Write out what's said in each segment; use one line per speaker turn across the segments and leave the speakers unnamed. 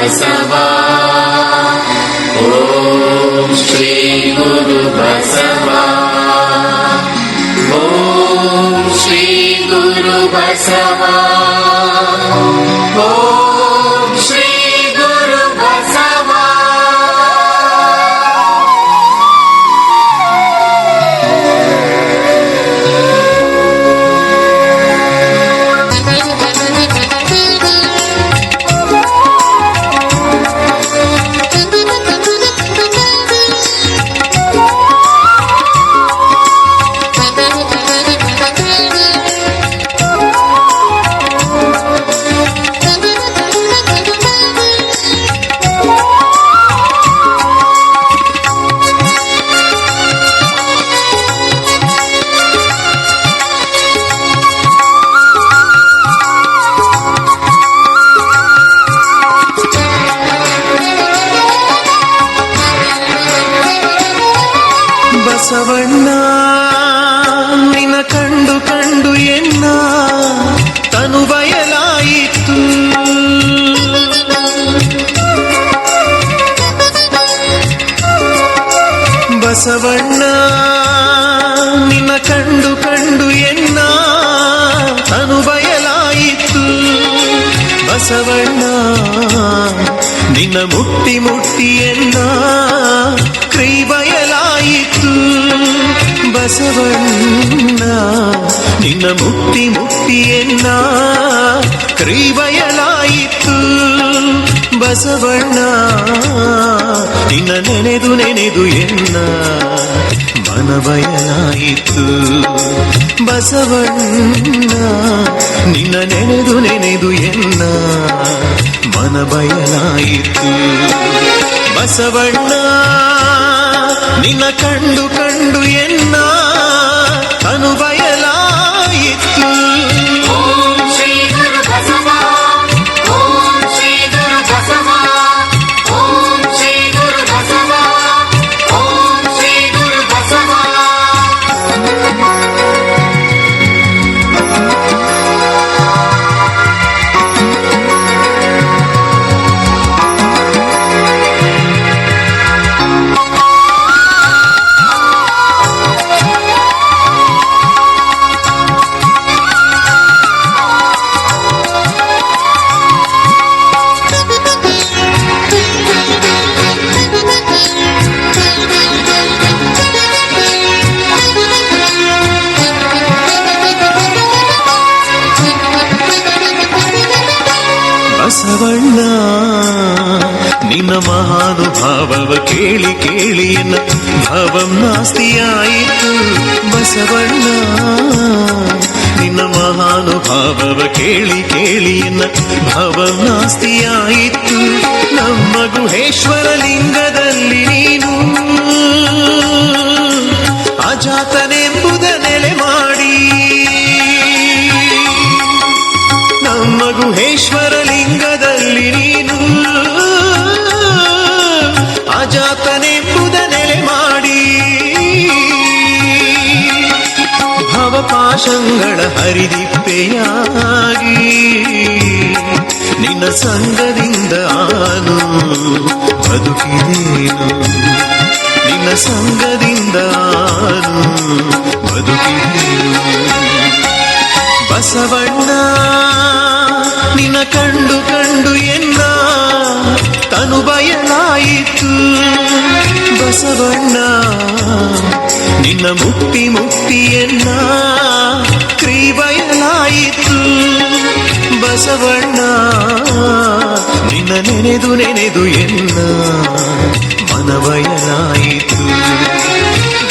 myself.
Basavanna, ನಿನ್ನ ಕಂಡು ಕಂಡು ಎನ್ನ ಅನುಭಯಲಾಯಿತು ಬಸವಣ್ಣ, ನಿನ್ನ ಮುಟ್ಟಿ ಎನ್ನ ಕೈ ಬಸವಣ್ಣ, ನಿನ್ನ ಮುಟ್ಟಿ ಎನ್ನ ಕೈ ಬಯಲಾಯಿತು. ಬಸವಣ್ಣ. ನಿನ್ನ ನೆನೆದು ನೆನೆದು ಎನ್ನ. ಮನಬಯಲಾಯಿತು. ಬಸವಣ್ಣ, ನಿನ್ನ ನೆನೆದು ನೆನೆದು ಎನ್ನ. ಮನ ಬಯಲಾಯಿತು ಬಸವಣ್ಣ, ನಿನ್ನ ಕಂಡು ಕಂಡು ಎನ್ನ. ಅನು ಬಸವಣ್ಣ ನಿನ್ನ ಮಹಾನುಭಾವವ ಕೇಳಿ ಕೇಳಿ ಎನ್ನ ಭಾವಂ ನಾಸ್ತಿಯಾಯಿತು ಬಸವಣ್ಣ. ನಿನ್ನ ಮಹಾನುಭಾವವ ಕೇಳಿ ಕೇಳಿ ಎನ್ನ ಭಾವಂ ನಾಸ್ತಿಯಾಯಿತು. ನಮ್ಮ ಗುಹೇಶ್ವರ ಲಿಂಗದಲ್ಲಿ ನೀನು. ಅಜಾತನೆಂಬುದ ನೆಲೆ ಮಾಡಿ. ನಮ್ಮ ಗುಹೇಶ್ವರ ಲಿಂಗದಲ್ಲಿ ನೀನು. ಅಜಾತನೆಂಬುದ ನೆಲೆ ಮಾಡಿ. ಭವಪಾಶಂಗಳ ಹರಿದಿಪ್ಪೆಯಾಗಿ ನಿನ್ನ ಸಂಗದಿಂದ ಆನು ಬದುಕಿದೇನು. ನಿನ್ನ ಸಂಗದಿಂದ ಆನು ಬದುಕಿದೇನು. ಬಸವಣ್ಣ ನಿನ್ನ ಕಂಡು ಕಂಡು ಎನ್ನ ತನು ಬಯಲಾಯಿತು. ಬಸವಣ್ಣ, ನಿನ್ನ ಮುಟ್ಟಿ ಎನ್ನ ಕ್ರೀ ಬಯಲಾಯಿತು. ಬಸವಣ್ಣ, ನಿನ್ನ ನೆನೆದು ನೆನೆದು ಎನ್ನ ಮನಬಯಲಾಯಿತು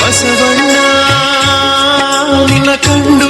ಬಸವಣ್ಣ, ನಿನ್ನ ಕಂಡು